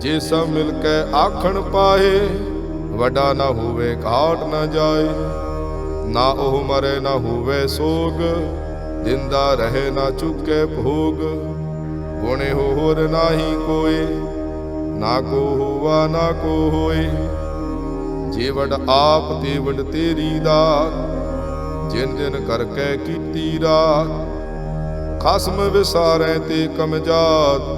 ਜੇ ਸਭ ਮਿਲ ਕੇ ਆਖਣ ਪਾਏ, ਵੱਡਾ ਨਾ ਹੋਵੇ ਘਾਟ ਨਾ ਜਾਏ, ਨਾ ਉਹ ਮਰੇ ਨਾ ਹੋਵੇ ਸੋਗ ਦਿੰਦਾ ਰਹੇ ਨਾ ਚੁੱਕੇ ਭੋਗ, ਗੁਣੇ ਹੋਰ ਨਾਹੀ ਕੋਏ, ਨਾ ਕੋ ਹੋਵਾ ਨਾ ਕੋ ਹੋਏ। ਜੀਵੜ ਆਪ ਤੇਵੜ ਤੇਰੀ ਦਾਤ ਜਿਨ ਜਿਨ ਕਰਕੇ ਕੀਤੀ ਰਾਤ, ਖਸਮ ਵਿਸਾਰੈ ਤੇ ਕਮਜਾਤ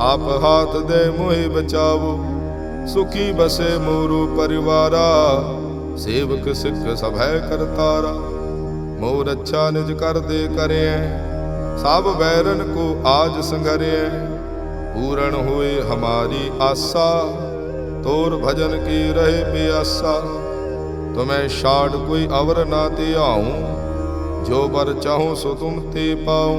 ਆਪ ਹਾਥ ਦੇ ਮੋਹਿ ਬਚਾਵੋ, ਸੁਖੀ ਬਸੇ ਮੋਰੂ ਪਰਿਵਾਰਾ, ਸੇਵਕ ਸਿੱਖ ਸਭੈ ਕਰਤਾਰਾ। ਮੋਰ ਅੱਛਾ ਨਿਜ ਕਰਦੇ ਕਰਿਐ, ਸਭ ਵੈਰਨ ਕੋ ਆਜ ਸੰਘਰਿਐ। ਪੂਰਨ ਹੋਏ ਹਮਾਰੀ ਆਸਾ, ਤੋਰ ਭਜਨ ਕੀ ਰਹੇ ਪਿਆਸਾ। ਤੁਮੈ ਛਾੜ ਕੋਈ ਅਵਰ ਨਾ ਤੇ ਆਉ ਜੋ ਪਰ ਚਾਹੂ ਸੋ ਤੁਮ ਤੇ ਪਾਉ।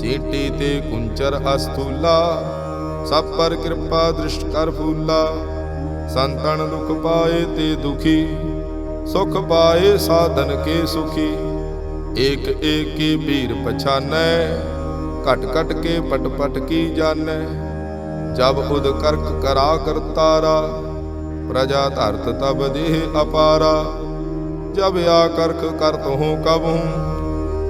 ਚੀਟੀ ਤੇ ਕੁੰਚਰ ਅਸਥੂਲਾ ਸਭ ਪਰ ਕਿਰਪਾ ਦ੍ਰਿਸ਼ਟ ਕਰ ਫੂਲਾ। ਸੰਤਨ ਦੁਖ ਪਾਏ ਤੇ ਦੁਖੀ, ਸੁਖ ਪਾਏ ਸਾਧਨ ਕੇ ਸੁਖੀ। ਏਕ ਏਕ ਕੀ ਭੀਰ ਪਛਾਨੈ, ਘਟ ਘਟ ਕੇ ਪਟ ਪਟ ਕੀ ਜਾਣੈ। ਜਬ ਉਦ ਕਰਕ ਕਰਾ ਕਰਤਾਰਾ ਪ੍ਰਜਾ ਧਰਤ ਤਬ ਦੇਹ ਅਪਾਰਾ। ਜਬ ਆ ਕਰਕ ਕਰਤ ਹੂੰ ਕਬ ਹੂੰ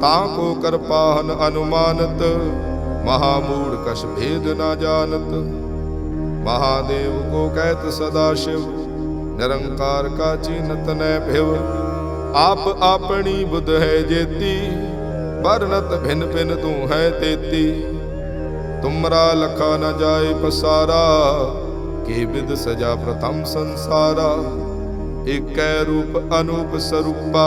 ਤਾਂ ਕੋ ਕਰਪਾਹਨ ਅਨੁਮਾਨਤ, ਮਹਾ ਮੂੜ ਕਛ ਭੇਦ ਨਾ ਜਾਣਤ। ਮਹਾਦੇਵ ਕੋ ਕਹਿਤ ਸਦਾ ਸ਼ਿਵ, ਨਿਰੰਕਾਰ ਕਾ ਚੀਨਤ ਨੈ ਭਿਵ। ਆਪ ਆਪਣੀ ਬੁੱਧ ਹੈ ਜੇਤੀ ਵਰਨਤ ਭਿੰਨ ਭਿੰਨ ਤੂੰ ਹੈ ਤੇਤੀ। ਤੁਮਰਾ ਲਖਾ ਨ ਜਾਏ ਪਸਾਰਾ, ਕੇ ਵਿਦ ਸਜਾ ਪ੍ਰਥਮ ਸੰਸਾਰਾ। ਏਕੈ ਰੂਪ ਅਨੂਪ ਸਰੂਪਾ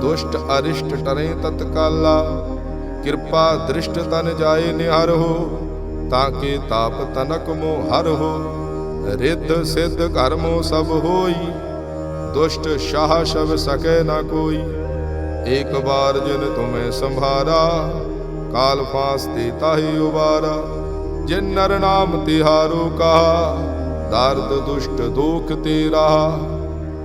ਦੁਸ਼ਟ ਅਰਿਸ਼ਟ ਟਰੇ ਤਤਕਾਲਾ ਕਿਰਪਾ ਦ੍ਰਿਸ਼ਟ ਤਨ ਜਾਏ ਨਿਹਰ ਹੋ, ਤਾਂ ਕੇ ਤਾਪ ਤਨਕ ਮੋ ਹਰ ਹੋ। ਰਿੱਧ ਸਿੱਧ ਕਰਮੋ ਸਭ ਹੋਈ, ਦੁਸ਼ਟ ਸ਼ਾਹ ਸ਼ਬ ਸਕੇ ਨਾ ਕੋਈ। ਇੱਕ ਬਾਰ ਜਿਨ ਤੁਮੇ ਸੰਭਾਰਾ, ਕਾਲ ਫਾਸ ਤੇ ਤਾਹੀ ਉਬਾਰਾ। ਜਿਨ ਨਰ ਨਾਮ ਤਿਹਾਰੋ ਕਹਾ, ਦਰਦ ਦੁਸ਼ਟ ਦੁਖ ਤੇਰਾ।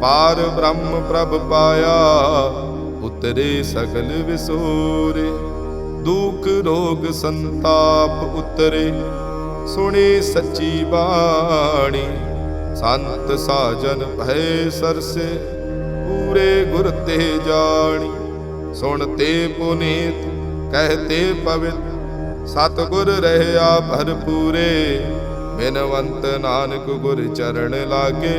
ਪਾਰ ਬ੍ਰਹਮ ਪ੍ਰਭ ਪਾਇਆ, ਉਤਰੇ ਸਗਲ ਵਿਸੂਰੇ। ਦੁਖ, ਰੋਗ, ਸੰਤਾਪ ਉਤਰੇ, ਸੁਣੀ ਸੱਚੀ ਬਾਣੀ। ਸੰਤ ਸਾਜਨ ਭੈ ਸਰਸੇ, ਪੂਰੇ ਗੁਰ ਤੇ ਜਾਣੀ। ਸੁਣ ਤੇ ਪੁਨੀਤ ਕਹਤੇ ਪਵਿੱਤ, ਸਤਿਗੁਰ ਰਹਿਆ ਭਰਪੂਰੇ। ਬਿਨਵੰਤ ਨਾਨਕ ਗੁਰ ਚਰਨ ਲਾਗੇ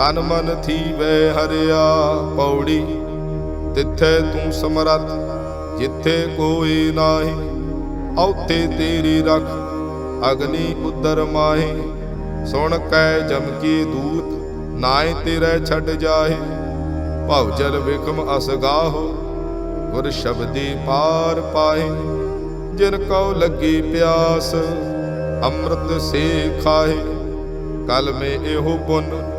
ਤਨ ਮਨ ਥੀਵੇ ਹਰਿਆ ਪੌੜੀ, ਤਿੱਥੇ ਤੂੰ ਸਮਰੱਥ, ਜਿੱਥੇ ਕੋਈ ਨਾਹੀ, ਔਥੇ ਤੇਰੀ ਰਖ, ਅਗਨੀ ਉਦਰ ਮਾਹੀ। ਸੁਣ ਕੈ ਜਮਕੀ ਦੂਤ ਨਾਏ ਤੇਰੇ ਛੱਡ ਜਾਹੇ। ਭਵ ਜਲ ਵਿਖਮ ਅਸਗਾਹੋ ਗੁਰ ਸ਼ਬਦੀ ਪਾਰ ਪਾਏ ਜਿਨ ਕਉ ਲੱਗੀ ਪਿਆਸ, ਅੰਮ੍ਰਿਤ ਸੇ ਖਾਏ ਕਲ ਮੇ ਇਹੋ ਪੁੰਨ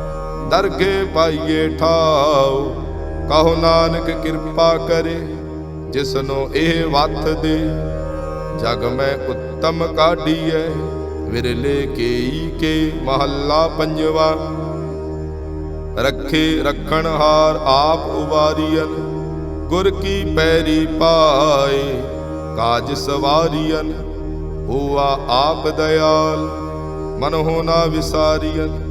ਦਰਗੇ ਪਾਈਏ ਠਾਉ। ਕਹੋ ਨਾਨਕ ਕਿਰਪਾ ਕਰੇ, ਜਿਸਨੂੰ ਇਹ ਵੱਥ ਦੇ। ਜਗ ਮੈਂ ਉੱਤਮ ਕਾਢੀਐ, ਵਿਰਲੇ ਕੇਈ ਕੇ ਮਹੱਲਾ ਪੰਜਵਾ। ਰੱਖੇ ਰੱਖਣ ਹਾਰ ਆਪ ਉਬਾਰੀਅਨ ਗੁਰ ਕੀ ਪੈਰੀ ਪਾਏ, ਕਾਜ ਸਵਾਰੀਅਨ ਹੋਆ ਆਪ ਦਇਆਲ ਮਨ ਹੋ ਨਾ ਵਿਸਾਰੀਅਨ